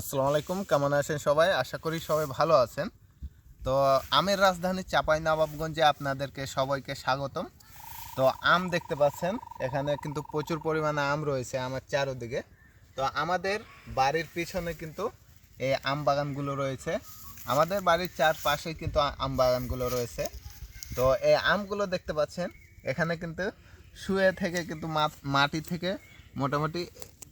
আসসালামু আলাইকুম, কেমন আছেন সবাই? আশা করি সবাই ভালো আছেন। তো আমের রাজধানী চাপাই নবাবগঞ্জে আপনাদেরকে সবাইকে স্বাগতম। তো আম দেখতে পাচ্ছেন, এখানে কিন্তু প্রচুর পরিমাণে আম রয়েছে আমার চারোদিকে। তো আমাদের বাড়ির পিছনে কিন্তু এই আম বাগানগুলো রয়েছে। আমাদের বাড়ির চারপাশে কিন্তু আম বাগানগুলো রয়েছে। তো এই আমগুলো দেখতে পাচ্ছেন, এখানে কিন্তু শুয়ে থেকে কিন্তু মাটি থেকে মোটামুটি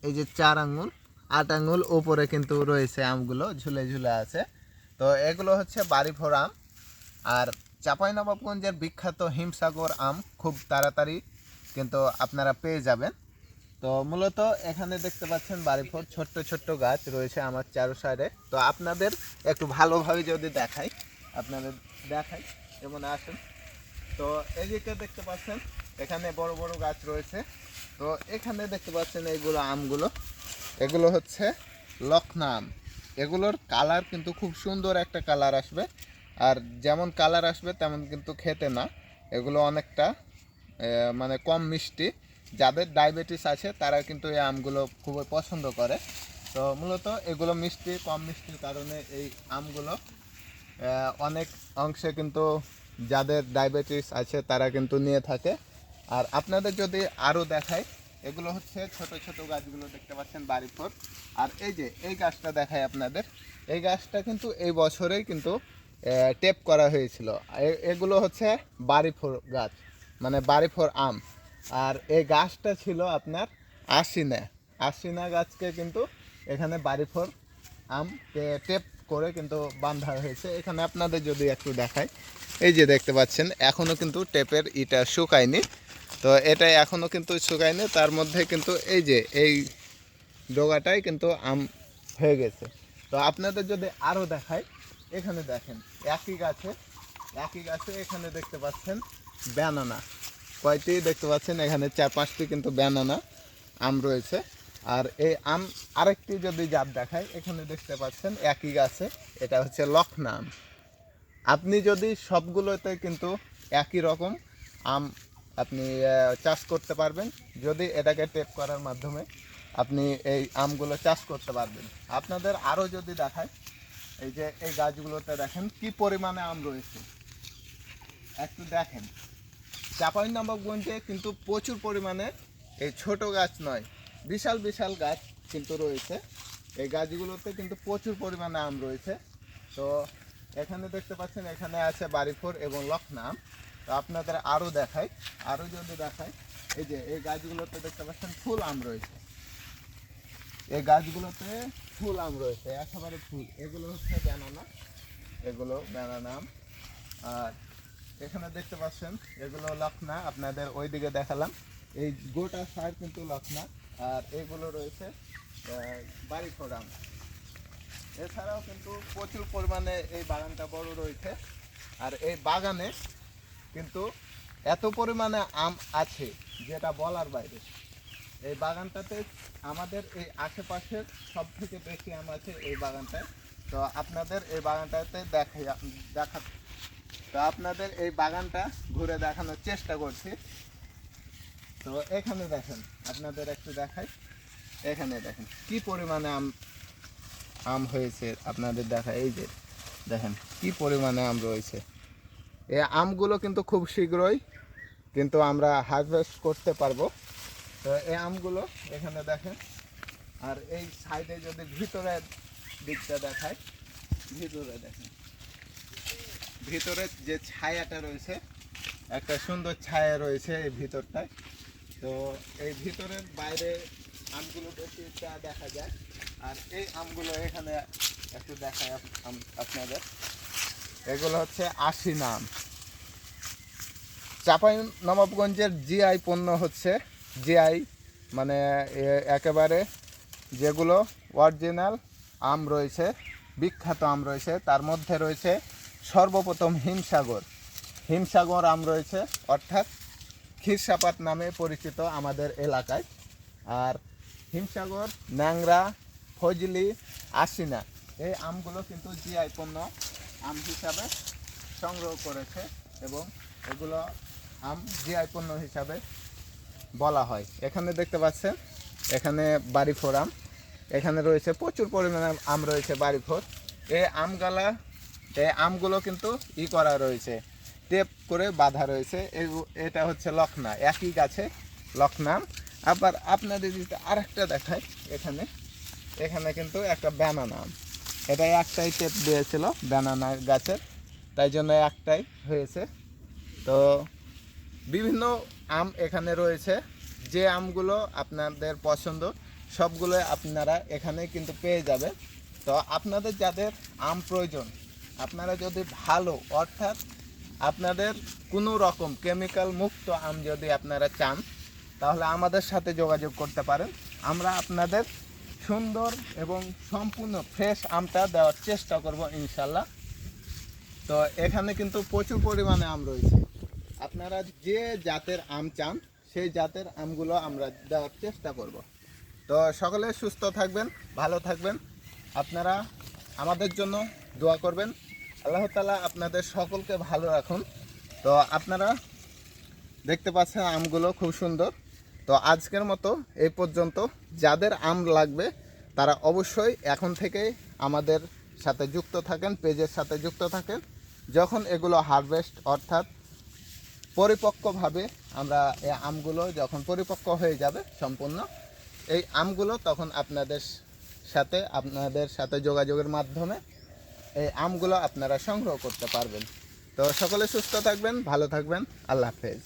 এই যে চার আঙ্গুল আট আঙুল উপরে কিন্তু রয়েছে আমগুলো, ঝুলে ঝুলে আছে। তো এগুলো হচ্ছে বাড়িভোর আম। আর চাঁপাইনবাবগঞ্জের বিখ্যাত হিমসাগর আম খুব তাড়াতাড়ি কিন্তু আপনারা পেয়ে যাবেন। তো মূলত এখানে দেখতে পাচ্ছেন বাড়িভোর ছোট্ট ছোট্ট গাছ রয়েছে আমার চারো সাইডে তো আপনাদের একটু ভালোভাবে যদি দেখাই, আপনাদের দেখাই, যেমন আসুন। তো এদিকে দেখতে পাচ্ছেন, এখানে বড় বড় গাছ রয়েছে। তো এখানে দেখতে পাচ্ছেন এইগুলো আমগুলো। এগুলো হচ্ছে লখনা আম এগুলোর কালার কিন্তু খুব সুন্দর একটা কালার আসবে। আর যেমন কালার আসবে, তেমন কিন্তু খেতে না। এগুলো অনেকটা মানে কম মিষ্টি। যাদের ডায়াবেটিস আছে, তারা কিন্তু এই আমগুলো খুবই পছন্দ করে। তো মূলত এগুলো মিষ্টি, কম মিষ্টির কারণে এই আমগুলো অনেক অংশে কিন্তু যাদের ডায়াবেটিস আছে, তারা কিন্তু নিয়ে থাকে। আর আপনাদের যদি আরও দেখায় এগুলো হচ্ছে ছোট ছোট গাছগুলো দেখতে পাচ্ছেন বাড়িফোর আর এই যে, এই গাছটা দেখায় আপনাদের। এই গাছটা কিন্তু এই বছরেই কিন্তু টেপ করা হয়েছিল। এগুলো হচ্ছে বাড়িফোর গাছ মানে বাড়িফোর আম। আর এই গাছটা ছিল আপনার আশিনা আশিনা গাছকে কিন্তু এখানে বাড়িফোর আম টেপ করে কিন্তু বাঁধা হয়েছে। এখানে আপনাদের যদি একটু দেখাই। এই যে দেখতে পাচ্ছেন এখনও কিন্তু টেপের ইটা শুকায়নি। তো এটা এখনও কিন্তু শুকায়নি, তার মধ্যে কিন্তু এই যে এই ডোগাটাই কিন্তু আম হয়ে গেছে। তো আপনাদের যদি আরও দেখায় এখানে দেখেন, একই গাছে একই গাছে এখানে দেখতে পাচ্ছেন ব্যানানা। কয়টি দেখতে পাচ্ছেন? এখানে চার, পাঁচটি কিন্তু ব্যানানা আম রয়েছে। আর এই আম আরেকটি যদি জাত দেখায় এখানে দেখতে পাচ্ছেন একই গাছে, এটা হচ্ছে লখনা আম। আপনি যদি সবগুলোতে কিন্তু একই রকম আম আপনি চাষ করতে পারবেন। যদি এটাকে টেপ করার মাধ্যমে আপনি এই আমগুলো চাষ করতে পারবেন। আপনাদের আরও যদি দেখায়, এই যে এই গাছগুলোতে দেখেন কি পরিমাণে আম রয়েছে। একটু দেখেন। চাঁপাইনবাবগঞ্জে কিন্তু প্রচুর পরিমাণে এই ছোট গাছ নয়, বিশাল বিশাল গাছ কিন্তু রয়েছে। এই গাছগুলোতে কিন্তু প্রচুর পরিমাণে আম রয়েছে। তো এখানে দেখতে পাচ্ছেন, এখানে আছে বাড়িফোর এবং লখনা আম। আপনাদের আরও দেখাই আরও যদি দেখাই, এই যে এই গাছগুলোতে দেখতে পাচ্ছেন ফুল আম রয়েছে। এই গাছগুলোতে ফুল আম রয়েছে, একেবারে ফুল। এগুলো হচ্ছে ব্যানানা, এগুলো ব্যানানা আম। আর এখানে দেখতে পাচ্ছেন, এগুলো লখনা, আপনাদের ওইদিকে দেখালাম। এই গোটা সাইড কিন্তু লখনা, আর এগুলো রয়েছে বাড়ি ফোরাম এছাড়াও কিন্তু প্রচুর পরিমাণে এই বাগানটা বড় রয়েছে। আর এই বাগানে কিন্তু এত পরিমাণে আম আছে যেটা বলার বাইরে। এই বাগানটাতে আমাদের এই আশেপাশের সব থেকে বেশি আম আছে এই বাগানটায়। তো আপনাদের এই বাগানটাতে দেখাই, দেখা, তো আপনাদের এই বাগানটা ঘুরে দেখানোর চেষ্টা করছি। তো এখানে দেখেন, আপনাদের একটু দেখাই। এখানে দেখেন, কি পরিমাণে আম আম হয়েছে আপনাদের দেখা এই যে, দেখেন, কি পরিমাণে আম রয়েছে। এই আমগুলো কিন্তু খুব শীঘ্রই কিন্তু আমরা হারভেস্ট করতে পারব। তো এই আমগুলো এখানে দেখেন। আর এই সাইডে যদি ভিতরের দিকটা দেখায় ভিতরে দেখেন। ভিতরে যে ছায়াটা রয়েছে, একটা সুন্দর ছায়া রয়েছে এই ভিতরটায়। তো এই ভিতরের বাইরে আমগুলো দেখা যায়। আর এই আমগুলো এখানে একটু দেখায় আপনাদের। এগুলো হচ্ছে আশি নাম। চাপাই নবাবগঞ্জের জিআই পণ্য হচ্ছে জিআই মানে একেবারে যেগুলো অরিজিনাল আম রয়েছে, বিখ্যাত আম রয়েছে, তার মধ্যে রয়েছে সর্বপ্রথম হিমসাগর। হিমসাগর আম রয়েছে, অর্থাৎ ক্ষীরসাপাত নামে পরিচিত আমাদের এলাকায়। আর হিমসাগর, ন্যাংরা, ফজলি, আশিনা, এই আমগুলো কিন্তু জিআই পণ্য। আম হিসাবে সংগ্রহ করেছে এবং এগুলো আম জিআই পণ্য হিসাবে বলা হয়। এখানে দেখতে পাচ্ছেন, এখানে বাড়ি ফোরাম এখানে রয়েছে প্রচুর পরিমাণে আম রয়েছে বাড়ি ভোর এই আমগালা এই আমগুলো কিন্তু ই করা রয়েছে, টেপ করে বাঁধা রয়েছে। এটা হচ্ছে লখনা, একই গাছে লখনা আবার আপনাদের যদি আরেকটা দেখায় এখানে এখানে কিন্তু একটা ব্যানানা আম। এটা একটাই টেপ দিয়েছিল ব্যানানা গাছের। তাই জন্য একটাই হয়েছে। তো বিভিন্ন আম এখানে রয়েছে। যে আমগুলো আপনাদের পছন্দ, সবগুলো আপনারা এখানে কিন্তু পেয়ে যাবেন তো আপনাদের যাদের আম প্রয়োজন, আপনারা যদি ভালো, অর্থাৎ আপনাদের কোনো রকম কেমিক্যাল মুক্ত আম যদি আপনারা চান, তাহলে আমাদের সাথে যোগাযোগ করতে পারেন। আমরা আপনাদের সুন্দর এবং সম্পূর্ণ ফ্রেশ আমটা দেওয়ার চেষ্টা করব ইনশাল্লাহ তো এখানে কিন্তু প্রচুর পরিমাণে আম রয়েছে। আপনারা যে জাতের আম চান, সেই জাতের আমগুলো আমরা দেওয়ার চেষ্টা করব। তো সকলে সুস্থ থাকবেন, ভালো থাকবেন। আপনারা আমাদের জন্য দোয়া করবেন। আল্লাহ তালা আপনাদের সকলকে ভালো রাখুন। তো আপনারা দেখতে পাচ্ছেন আমগুলো খুব সুন্দর। তো আজকের মতো এই পর্যন্ত। যাদের আম লাগবে, তারা অবশ্যই এখন থেকেই আমাদের সাথে যুক্ত থাকেন, পেজের সাথে যুক্ত থাকেন। যখন এগুলো হারভেস্ট অর্থাৎ পরিপক্কভাবে আমরা এই আমগুলো যখন পরিপক্ক হয়ে যাবে সম্পূর্ণ, এই আমগুলো তখন আপনাদের সাথে আপনাদের সাথে যোগাযোগের মাধ্যমে এই আমগুলো আপনারা সংগ্রহ করতে পারবেন। তো সকলে সুস্থ থাকবেন, ভালো থাকবেন। আল্লাহ হাফেজ।